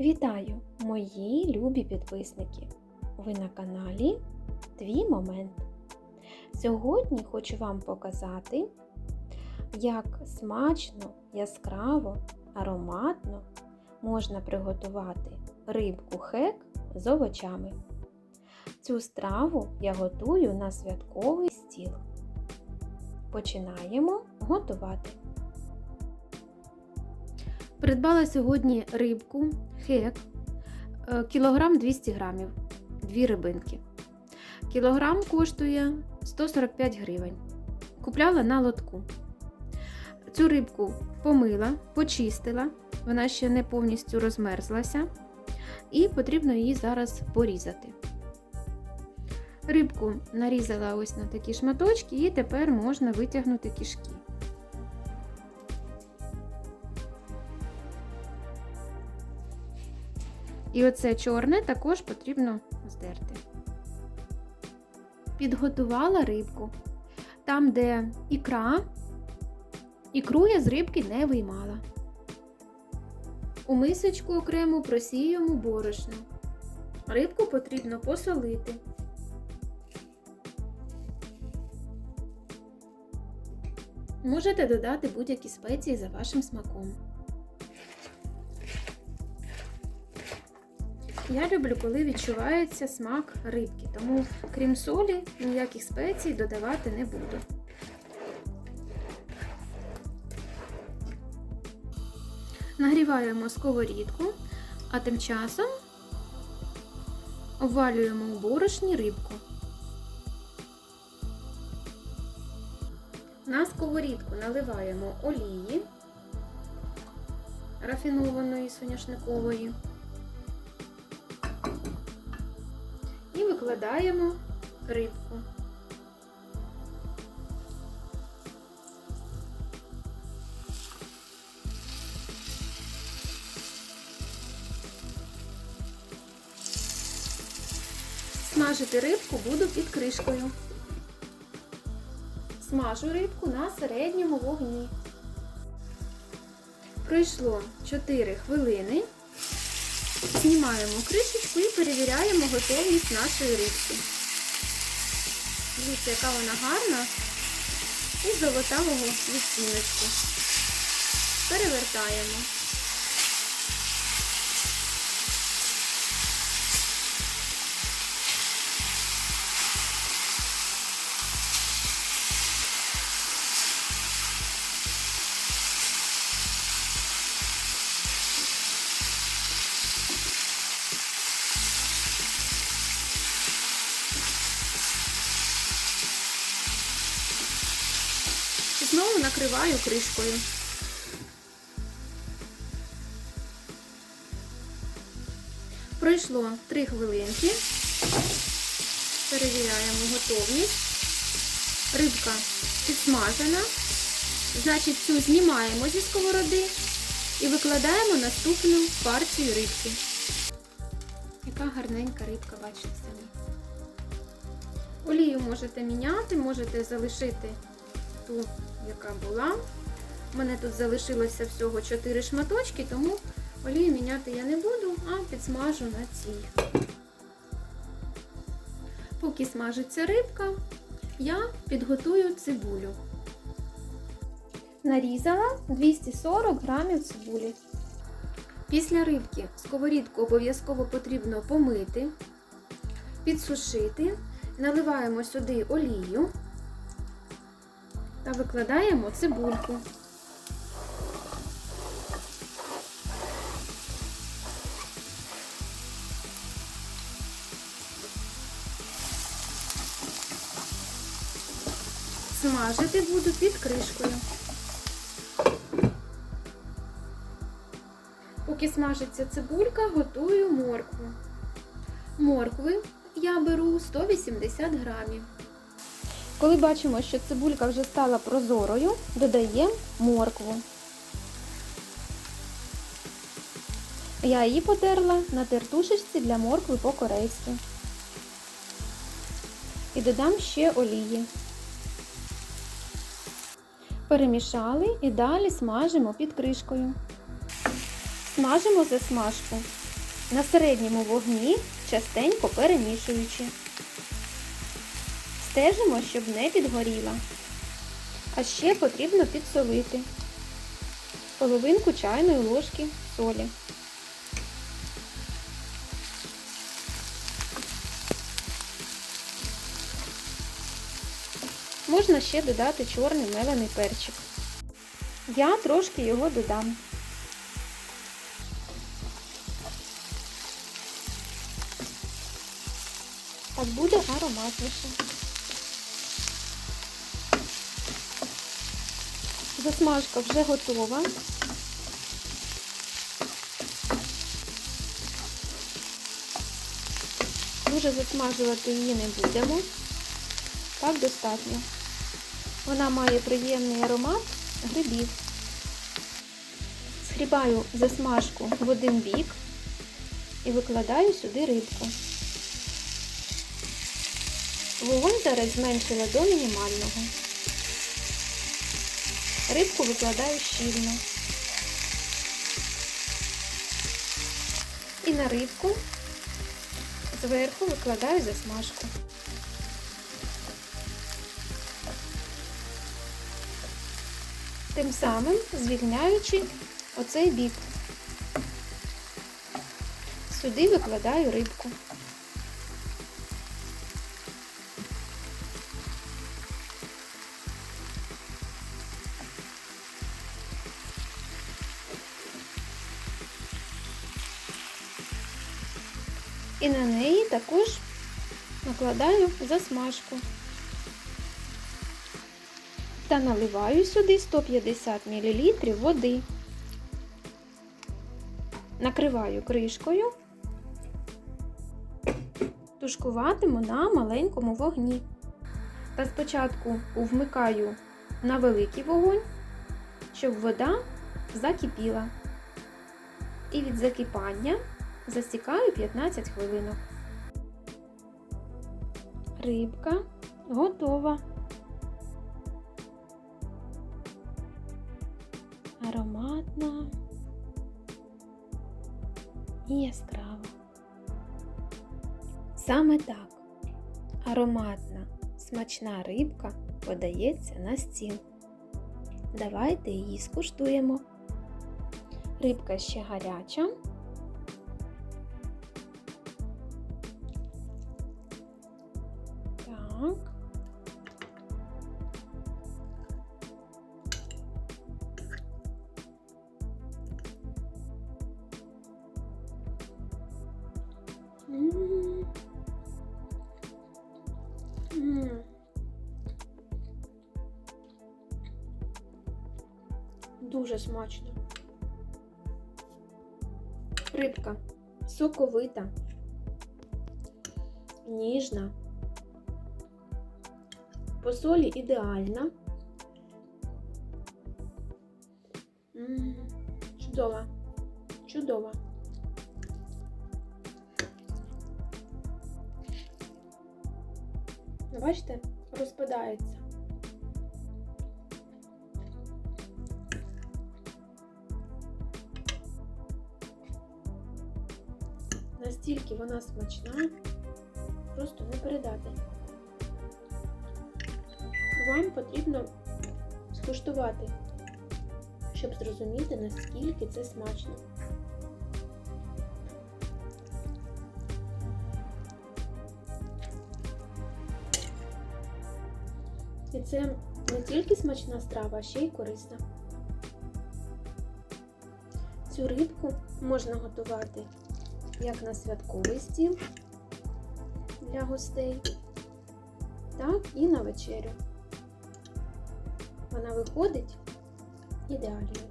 Вітаю, мої любі підписники! Ви на каналі Твій Момент. Сьогодні хочу вам показати, як смачно, яскраво, ароматно можна приготувати рибку хек з овочами. Цю страву я готую на святковий стіл. Починаємо готувати. Придбала сьогодні рибку, хек, е, кілограм 200 грамів, дві рибинки. Кілограм коштує 145 гривень. Купляла на лотку. Цю рибку помила, почистила, вона ще не повністю розмерзлася, і потрібно її зараз порізати. Рибку нарізала ось на такі шматочки, і тепер можна витягнути кишки. І оце чорне також потрібно здерти. Підготувала рибку. Там, де ікра, ікру я з рибки не виймала. У мисочку окремо просіємо борошно. Рибку потрібно посолити. Можете додати будь-які спеції за вашим смаком. Я люблю, коли відчувається смак рибки, тому, крім солі, ніяких спецій додавати не буду. Нагріваємо сковорідку, а тим часом обвалюємо у борошні рибку. На сковорідку наливаємо олії рафінованої соняшникової. Викладаємо рибку. Смажити рибку буду під кришкою. Смажу рибку на середньому вогні. Пройшло 4 хвилини. Знімаємо кришечку і перевіряємо готовність нашої рибки. Дивіться, яка вона гарна і золотавого відтіночку. Перевертаємо. Знову накриваю кришкою. Пройшло 3 хвилинки. Перевіряємо готовність. Рибка підсмажена. Значить, цю знімаємо зі сковороди і викладаємо наступну партію рибки. Яка гарненька рибка, бачите самі. Олію можете міняти, можете залишити ту, яка була. У мене тут залишилося всього 4 шматочки, тому олію міняти я не буду, а підсмажу на цій. Поки смажиться рибка, я підготую цибулю. Нарізала 240 грамів цибулі. Після рибки сковорідку обов'язково потрібно помити, підсушити, наливаємо сюди олію та викладаємо цибульку. Смажити буду під кришкою. Поки смажиться цибулька, готую моркву. Моркви я беру 180 грамів. Коли бачимо, що цибулька вже стала прозорою, додаємо моркву. Я її потерла на тертушечці для моркви по-корейськи. І додам ще олії. Перемішали і далі смажимо під кришкою. Смажимо засмажку на середньому вогні, частенько перемішуючи. Стежимо, щоб не підгоріла. А ще потрібно підсолити половинку чайної ложки солі. Можна ще додати чорний мелений перчик. Я трошки його додам. Так буде ароматніше. Засмажка вже готова. Дуже засмажувати її не будемо. Так достатньо. Вона має приємний аромат грибів. Згрібаю засмажку в один бік і викладаю сюди рибку. Вогонь зараз зменшила до мінімального. Рибку викладаю щільно. І на рибку зверху викладаю засмажку. Тим самим звільняючи оцей бік. Сюди викладаю рибку. І на неї також накладаю засмажку. Та наливаю сюди 150 мл води. Накриваю кришкою, тушкуватиму на маленькому вогні. Та спочатку вмикаю на великий вогонь, щоб вода закипіла. І від закипання засікаю 15 хвилинок. Рибка готова. Ароматна і яскрава. Саме так ароматна, смачна рибка подається на стіл. Давайте її скуштуємо. Рибка ще гаряча. Так. Дуже смачно. Рибка соковита, ніжна, по солі ідеальна. Чудова, чудова. Бачите, розпадається. Настільки вона смачна, просто не передати. Вам потрібно скуштувати, щоб зрозуміти, наскільки це смачно. І це не тільки смачна страва, а ще й корисна. Цю рибку можна готувати як на святковий стіл для гостей, так і на вечерю. Вона виходить ідеальною.